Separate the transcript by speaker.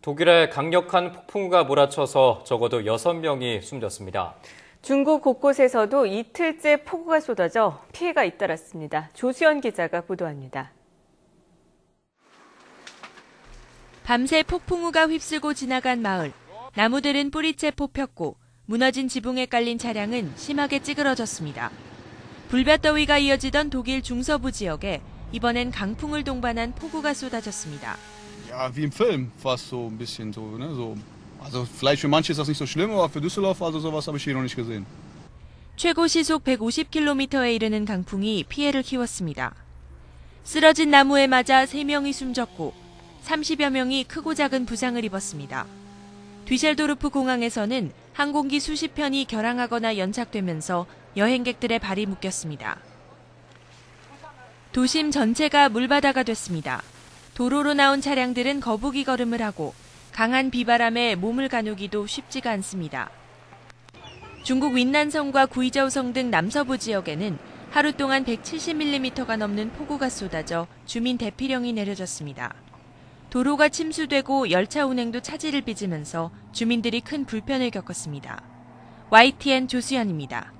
Speaker 1: 독일에 강력한 폭풍우가 몰아쳐서 적어도 6명이 숨졌습니다.
Speaker 2: 중국 곳곳에서도 이틀째 폭우가 쏟아져 피해가 잇따랐습니다. 조수연 기자가 보도합니다.
Speaker 3: 밤새 폭풍우가 휩쓸고 지나간 마을. 나무들은 뿌리채 뽑혔고 무너진 지붕에 깔린 차량은 심하게 찌그러졌습니다. 불볕더위가 이어지던 독일 중서부 지역에 이번엔 강풍을 동반한 폭우가 쏟아졌습니다.
Speaker 4: Ja, wie im Film, fast so ein bisschen so, ne, so. Also vielleicht für manche ist das nicht so schlimm, aber für Düsseldorf, also sowas habe ich hier noch nicht gesehen.
Speaker 3: 최고 시속 150km에 이르는 강풍이 피해를 키웠습니다. 쓰러진 나무에 맞아 3명이 숨졌고 30여 명이 크고 작은 부상을 입었습니다. 뒤셀도르프 공항에서는 항공기 수십 편이 결항하거나 연착되면서 여행객들의 발이 묶였습니다. 도심 전체가 물바다가 됐습니다. 도로로 나온 차량들은 거북이 걸음을 하고 강한 비바람에 몸을 가누기도 쉽지가 않습니다. 중국 윈난성과 구이저우성 등 남서부 지역에는 하루 동안 170mm가 넘는 폭우가 쏟아져 주민 대피령이 내려졌습니다. 도로가 침수되고 열차 운행도 차질을 빚으면서 주민들이 큰 불편을 겪었습니다. YTN 조수연입니다.